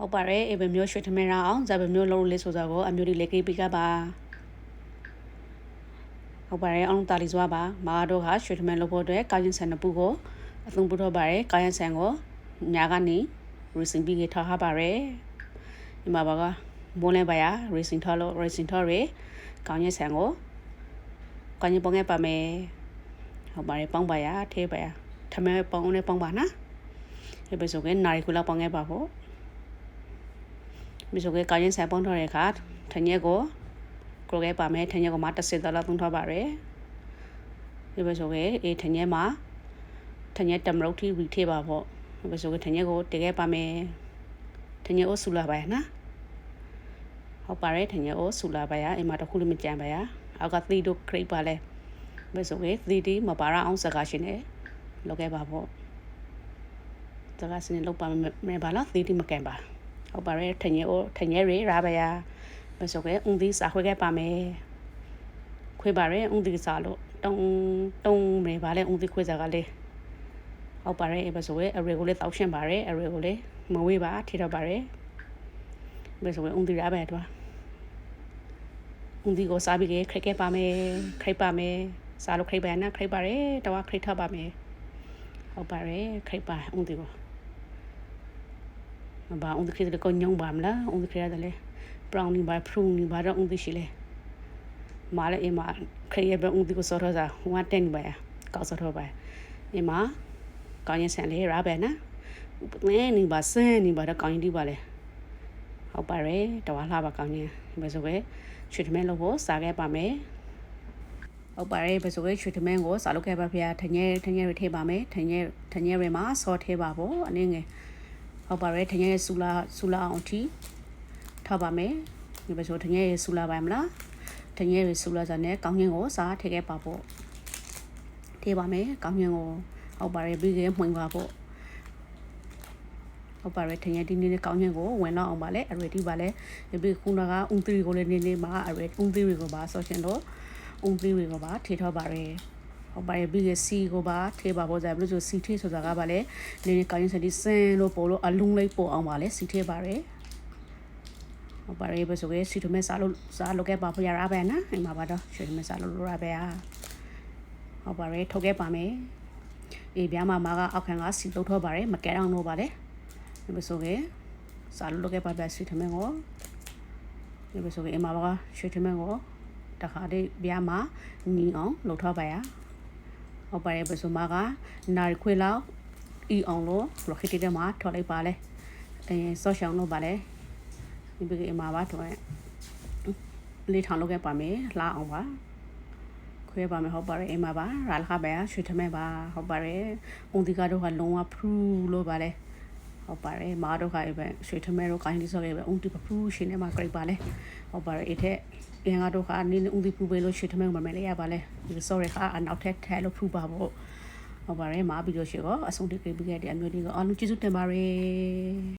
ဟုတ်ပါတယ်အေဘမျိုးရွှေထမင်းရအောင်ဇာဘမျိုးလုံးလေးဆိုစားကိုအမျိုးဒီလေကေပီကပါဟုတ်ပါတယ်အောင်တာလီစွာပါမာတို့ကရွှေထမင်းလုပ်ဖို့အတွက်ကာရင်ဆန်နပူကိုအသုံးပြုတော့ပါတယ်ကာရင်ဆန်ကိုညာကနေ racing ပြီးထားထားပါတယ်ဒီမှာပါကမိုးလဲပါရ racing ထားလို့ racing ထားရကောင်းရင်ဆန်ကိုကောင်းရင်ပုံငယ်ပါမယ်ဟုတ်ပါတယ်ပေါင်းပါရထဲပါရထမဲပေါင်းနဲ့ပေါင်းပါနော်ဒီပစုကနာရီခုလောက်ပေါင်းငယ်ပါဖို့ မိဆိုကကာရင်ဆိုင်ပေါင်းထားတဲ့အခါထညက်ကိုကရိုကဲပါမယ်ထညက်ကိုမှ30ဒေါ်လာသုံးထားပါတယ်ဒီဘဆိုကအေးထညက်မှာထညက်တမရုတ်ထီရီထေပါပေါ့ဒီဘဆိုကထညက်ကိုတကယ်ပါမယ်ထညက်ကိုဆူလာပါရနော်ဟုတ်ပါတယ်ထညက်ကိုဆူလာပါရအိမ်မှာတခုလည်းမကြံပါရအောက်ကသီတို့ခရိတ်ပါလဲဘယ်ဆိုကသီတီမပါရအောင်စကားရှင်နဲ့လောက်ခဲ့ပါပေါ့စကားရှင်နဲ့လောက်ပါမယ်ပါလားသီတီမကန်ပါ ဟုတ်ပါတယ်ထညဲအိုထညဲရေရာဘယာမဆိုကဲဥဒီစာခွဲခဲ့ပါမယ်ခွဲပါရဲဥဒီစာလို့တုံတုံမေပါလဲဥဒီခွဲစာကလေးဟုတ်ပါတယ်အဲမဆိုကဲအရေကိုလေးတောက်ရှင်းပါရဲအရေကိုလေးမဝေးပါထိတော့ပါရဲမဆိုကဲဥဒီရာဘယာတော့ဥဒီကိုစားပြီးခရက်ခဲ့ပါမယ်ခရက်ပါမယ်စားလို့ခရက်ပါနာခရက်ပါရဲတော့ခရက်ထပါမယ်ဟုတ်ပါတယ်ခရက်ပါဥဒီကို ba on de ko nyong bam la on de kre dale brown ni ba prune ni ba on de shile ma le e ma kre ye ba on de ko so tho sa wa ten ba ya ka so tho ba e ma ka yin san le ra ba na ne ni ba sen ni ba da ka yin di ba le ဟုတ်ပါတယ်တဝါလှပါကောင်းနေဘယ်ဆိုပဲရွှေထမင်းလို့ကိုစားခဲ့ပါမယ်ဟုတ်ပါတယ်ဘယ်ဆိုပဲရွှေထမင်းကိုစားလုပ်ခဲ့ပါဖေ။ထညဲထညဲရထည့်ပါမယ်။ထညဲထညဲရမှာဆော့ထည့်ပါဖို့အနေငယ် ဟုတ်ပါတယ်ထငယ်ဆူလာဆူလာအောင်ထီထားပါမယ်ဒီဘဆိုထငယ်ဆူလာပါမလားထငယ်ဆူလာစားနဲ့ကောင်းချင်းကိုစားထည့်ခဲ့ပါဖို့ထည့်ပါမယ်ကောင်းချင်းကိုဟုတ်ပါတယ်ပြီးခဲ့မှွင်ပါဖို့ဟုတ်ပါတယ်ထငယ်ဒီနေ့ကောင်းချင်းကိုဝင်တော့အောင်ပါလေအရတီပါလေဒီခုနကအုံသီကိုလည်းနေနေမှာအရအုံသီကိုပါဆော့ရှင်တော့အုံသီကိုပါထည့်ထားပါတယ် ဟုတ်ပါတယ်ပြီးရစီကိုပါထေးပါပေါ်ကြဘလို့ဆိုစီထေးဆိုတာကပါလေနင်းကောင်းရင်စတီစင်လို့ပို့လို့အလုံးလေးပို့အောင်ပါလေစီထေးပါတယ်ဟုတ်ပါတယ်ဘယ်ဆိုရဲစီထမဲစားလို့စားလို့ခဲ့ပါဖရရပါနော်အိမ်မှာပါတော့ရွှေမဲစားလို့ရပါရဟုတ်ပါတယ်ထုတ်ခဲ့ပါမယ်အေးဗျာမမကအောက်ခံကစီလုတ်ထောပါတယ်မကဲအောင်လို့ပါလေဒီဘယ်ဆိုရဲစားလို့ခဲ့ပါပဲစီထမဲကိုဒီဘယ်ဆိုရဲအိမ်မှာပါရွှေထမဲကိုတခါတည်းဗျာမညီအောင်လှုပ်ထားပါရ ဟုတ်ပါတယ်ပစုမကနာရီခွေလောက်အီအောင်လို့ရခိတေတဲ့မှာထော်လိုက်ပါလေအဲဆော့ရှောင်းလို့ပါလေဒီဘကအမှာပါတော့လေးထောင်လုပ်ခဲ့ပါမယ်လှအောင်ပါခွဲပါမယ်ဟုတ်ပါတယ်အမှာပါရာလခပဲရွှေထမဲပါဟုတ်ပါတယ်အုံဒီကတော့ကလုံးဝဖရူးလို့ပါလေ ဟုတ်ပါတယ်မားတော့ခိုင်ပဲရွှေထမဲတော့ကိုင်းလေးစော်ခဲ့ပဲအုံဒီဖရူးရှင်နေမှာကြိတ်ပါလေဟုတ်ပါတယ်အဲ့ထက်အင်္ဂါတို့ကအနည်းနည်းဦးဒီပူပေးလို့ရွှေထမဲမမဲလေးရပါလေဒီ sorry ကအနောက်ထက်ထဲလို့ဖူးပါဖို့ဟုတ်ပါတယ်မားပြီးတော့ရှိတော့အဆုံးတိတ်ပြခဲ့တဲ့အမျိုးတွေကအားလုံးကျေးဇူးတင်ပါတယ်